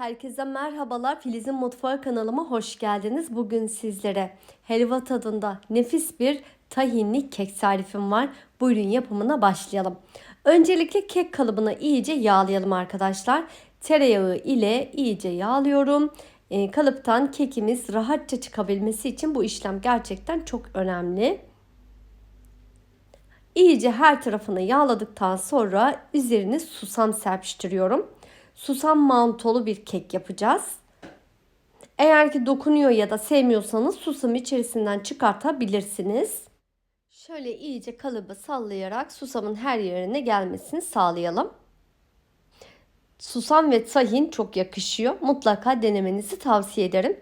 Herkese merhabalar. Filiz'in Mutfağı kanalıma hoş geldiniz. Bugün sizlere helva tadında nefis bir tahinli kek tarifim var. Buyurun yapımına başlayalım. Öncelikle kek kalıbını iyice yağlayalım arkadaşlar. Tereyağı ile iyice yağlıyorum. Ee, kalıptan kekimiz rahatça çıkabilmesi için bu işlem gerçekten çok önemli. İyice her tarafını yağladıktan sonra üzerine susam serpiştiriyorum susam mantolu bir kek yapacağız. Eğer ki dokunuyor ya da sevmiyorsanız susam içerisinden çıkartabilirsiniz. Şöyle iyice kalıbı sallayarak susamın her yerine gelmesini sağlayalım. Susam ve tahin çok yakışıyor. Mutlaka denemenizi tavsiye ederim.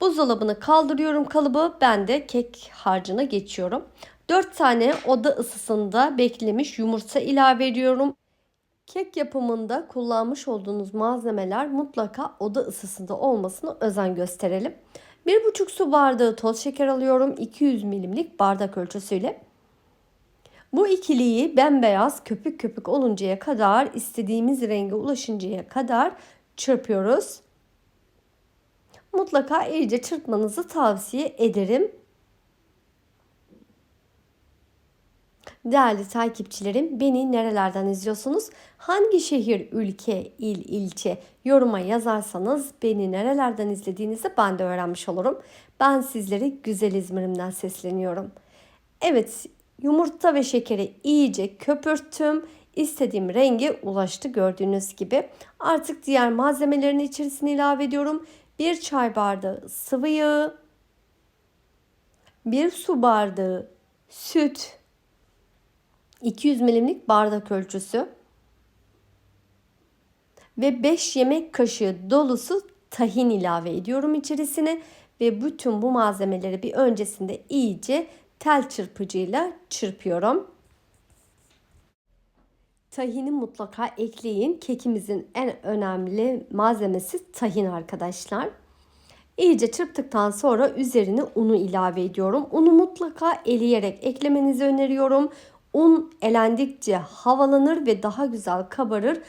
Buzdolabını kaldırıyorum kalıbı. Ben de kek harcına geçiyorum. 4 tane oda ısısında beklemiş yumurta ilave ediyorum. Kek yapımında kullanmış olduğunuz malzemeler mutlaka oda ısısında olmasına özen gösterelim. 1,5 su bardağı toz şeker alıyorum 200 milimlik bardak ölçüsüyle. Bu ikiliyi bembeyaz köpük köpük oluncaya kadar istediğimiz renge ulaşıncaya kadar çırpıyoruz. Mutlaka iyice çırpmanızı tavsiye ederim. Değerli takipçilerim beni nerelerden izliyorsunuz? Hangi şehir, ülke, il, ilçe yoruma yazarsanız beni nerelerden izlediğinizi ben de öğrenmiş olurum. Ben sizlere güzel İzmir'imden sesleniyorum. Evet yumurta ve şekeri iyice köpürttüm. İstediğim renge ulaştı gördüğünüz gibi. Artık diğer malzemelerin içerisine ilave ediyorum. Bir çay bardağı sıvı yağı, bir su bardağı süt, 200 milimlik bardak ölçüsü ve 5 yemek kaşığı dolusu tahin ilave ediyorum içerisine ve bütün bu malzemeleri bir öncesinde iyice tel çırpıcıyla çırpıyorum. Tahini mutlaka ekleyin. Kekimizin en önemli malzemesi tahin arkadaşlar. İyice çırptıktan sonra üzerine unu ilave ediyorum. Unu mutlaka eleyerek eklemenizi öneriyorum. Un elendikçe havalanır ve daha güzel kabarır.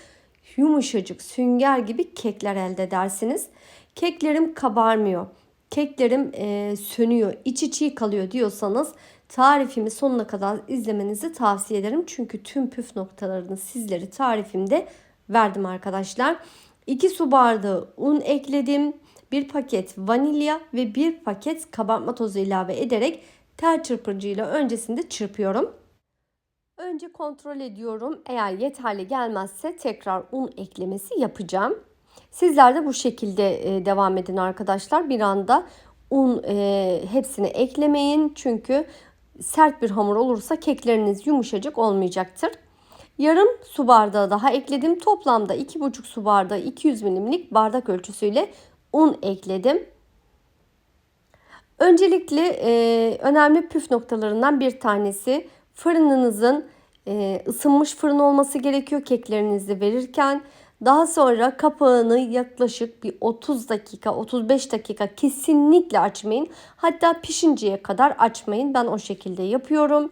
Yumuşacık sünger gibi kekler elde edersiniz. Keklerim kabarmıyor. Keklerim e, sönüyor, içi çiğ kalıyor diyorsanız tarifimi sonuna kadar izlemenizi tavsiye ederim. Çünkü tüm püf noktalarını sizlere tarifimde verdim arkadaşlar. 2 su bardağı un ekledim. 1 paket vanilya ve 1 paket kabartma tozu ilave ederek tel çırpıcıyla öncesinde çırpıyorum. Önce kontrol ediyorum. Eğer yeterli gelmezse tekrar un eklemesi yapacağım. Sizler de bu şekilde e, devam edin arkadaşlar. Bir anda un e, hepsini eklemeyin. Çünkü sert bir hamur olursa kekleriniz yumuşacık olmayacaktır. Yarım su bardağı daha ekledim. Toplamda 2,5 su bardağı 200 milimlik bardak ölçüsüyle un ekledim. Öncelikle e, önemli püf noktalarından bir tanesi fırınınızın e, ısınmış fırın olması gerekiyor keklerinizi verirken. Daha sonra kapağını yaklaşık bir 30 dakika 35 dakika kesinlikle açmayın. Hatta pişinceye kadar açmayın. Ben o şekilde yapıyorum.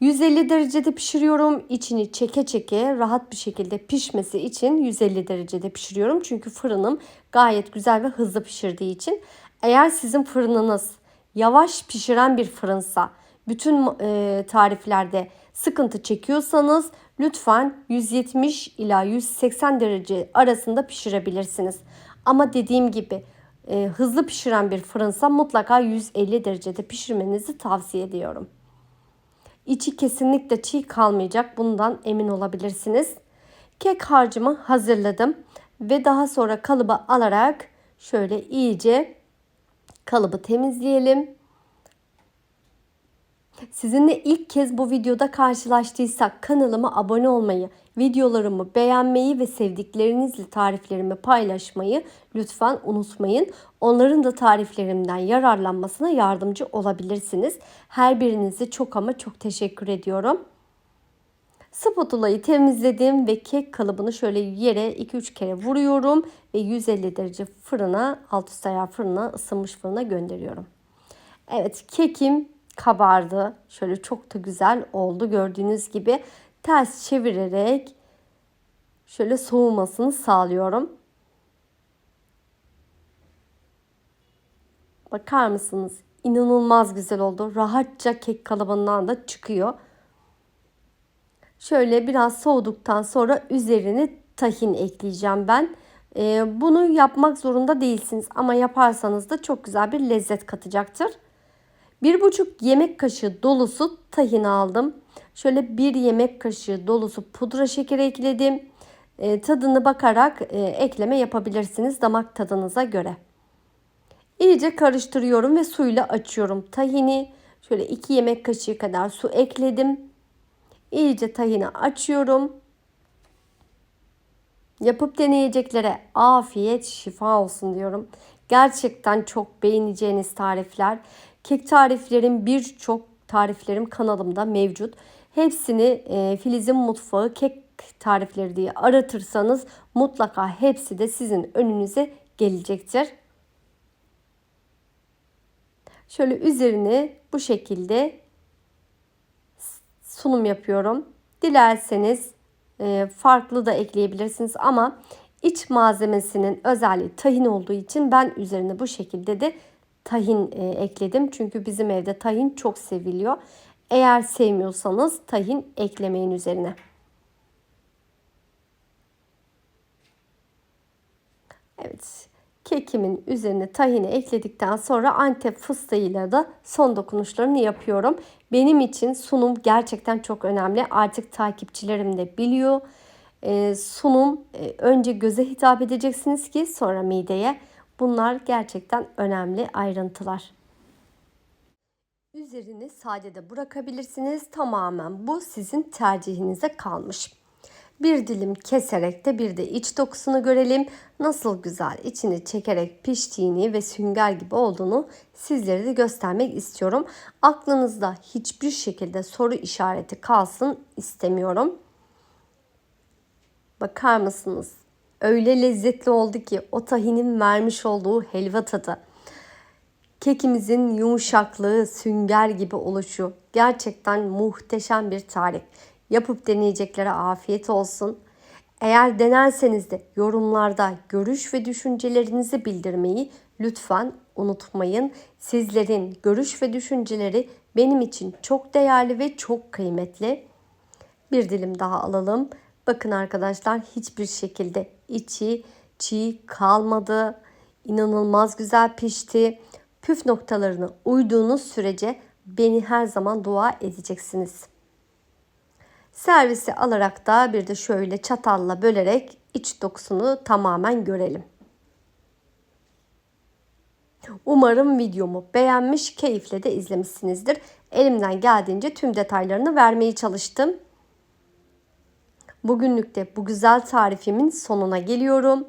150 derecede pişiriyorum. İçini çeke çeke rahat bir şekilde pişmesi için 150 derecede pişiriyorum. Çünkü fırınım gayet güzel ve hızlı pişirdiği için. Eğer sizin fırınınız yavaş pişiren bir fırınsa bütün e, tariflerde sıkıntı çekiyorsanız lütfen 170 ila 180 derece arasında pişirebilirsiniz. Ama dediğim gibi e, hızlı pişiren bir fırınsa mutlaka 150 derecede pişirmenizi tavsiye ediyorum. İçi kesinlikle çiğ kalmayacak. Bundan emin olabilirsiniz. Kek harcımı hazırladım ve daha sonra kalıba alarak şöyle iyice kalıbı temizleyelim. Sizinle ilk kez bu videoda karşılaştıysak kanalıma abone olmayı, videolarımı beğenmeyi ve sevdiklerinizle tariflerimi paylaşmayı lütfen unutmayın. Onların da tariflerimden yararlanmasına yardımcı olabilirsiniz. Her birinize çok ama çok teşekkür ediyorum. Spatulayı temizledim ve kek kalıbını şöyle yere 2-3 kere vuruyorum ve 150 derece fırına, alt üst ayar fırına, ısınmış fırına gönderiyorum. Evet kekim kabardı. Şöyle çok da güzel oldu. Gördüğünüz gibi ters çevirerek şöyle soğumasını sağlıyorum. Bakar mısınız? İnanılmaz güzel oldu. Rahatça kek kalıbından da çıkıyor. Şöyle biraz soğuduktan sonra üzerine tahin ekleyeceğim ben. Ee, bunu yapmak zorunda değilsiniz ama yaparsanız da çok güzel bir lezzet katacaktır. Bir buçuk yemek kaşığı dolusu tahin aldım. Şöyle bir yemek kaşığı dolusu pudra şekeri ekledim. Ee, tadını bakarak e, ekleme yapabilirsiniz damak tadınıza göre. İyice karıştırıyorum ve suyla açıyorum. Tahini şöyle 2 yemek kaşığı kadar su ekledim. İyice tahini açıyorum. Yapıp deneyeceklere afiyet şifa olsun diyorum. Gerçekten çok beğeneceğiniz tarifler. Kek tariflerim birçok tariflerim kanalımda mevcut. Hepsini e, Filiz'in mutfağı kek tarifleri diye aratırsanız mutlaka hepsi de sizin önünüze gelecektir. Şöyle üzerine bu şekilde sunum yapıyorum. Dilerseniz e, farklı da ekleyebilirsiniz ama iç malzemesinin özelliği tahin olduğu için ben üzerine bu şekilde de tahin e, ekledim. Çünkü bizim evde tahin çok seviliyor. Eğer sevmiyorsanız tahin eklemeyin üzerine. Evet. Kekimin üzerine tahini ekledikten sonra antep fıstığıyla da son dokunuşlarını yapıyorum. Benim için sunum gerçekten çok önemli. Artık takipçilerim de biliyor. Ee, sunum e, önce göze hitap edeceksiniz ki sonra mideye. Bunlar gerçekten önemli ayrıntılar. Üzerini sadede bırakabilirsiniz. Tamamen bu sizin tercihinize kalmış. Bir dilim keserek de bir de iç dokusunu görelim. Nasıl güzel içini çekerek piştiğini ve sünger gibi olduğunu sizlere de göstermek istiyorum. Aklınızda hiçbir şekilde soru işareti kalsın istemiyorum. Bakar mısınız? Öyle lezzetli oldu ki o tahinin vermiş olduğu helva tadı. Kekimizin yumuşaklığı, sünger gibi oluşu gerçekten muhteşem bir tarif. Yapıp deneyeceklere afiyet olsun. Eğer denerseniz de yorumlarda görüş ve düşüncelerinizi bildirmeyi lütfen unutmayın. Sizlerin görüş ve düşünceleri benim için çok değerli ve çok kıymetli. Bir dilim daha alalım. Bakın arkadaşlar hiçbir şekilde içi çiğ kalmadı. İnanılmaz güzel pişti. Püf noktalarını uyduğunuz sürece beni her zaman dua edeceksiniz. Servisi alarak da bir de şöyle çatalla bölerek iç dokusunu tamamen görelim. Umarım videomu beğenmiş, keyifle de izlemişsinizdir. Elimden geldiğince tüm detaylarını vermeye çalıştım. Bugünlük de bu güzel tarifimin sonuna geliyorum.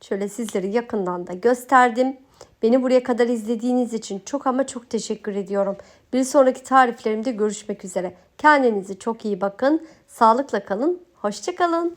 Şöyle sizleri yakından da gösterdim. Beni buraya kadar izlediğiniz için çok ama çok teşekkür ediyorum. Bir sonraki tariflerimde görüşmek üzere. Kendinize çok iyi bakın. Sağlıkla kalın. Hoşçakalın.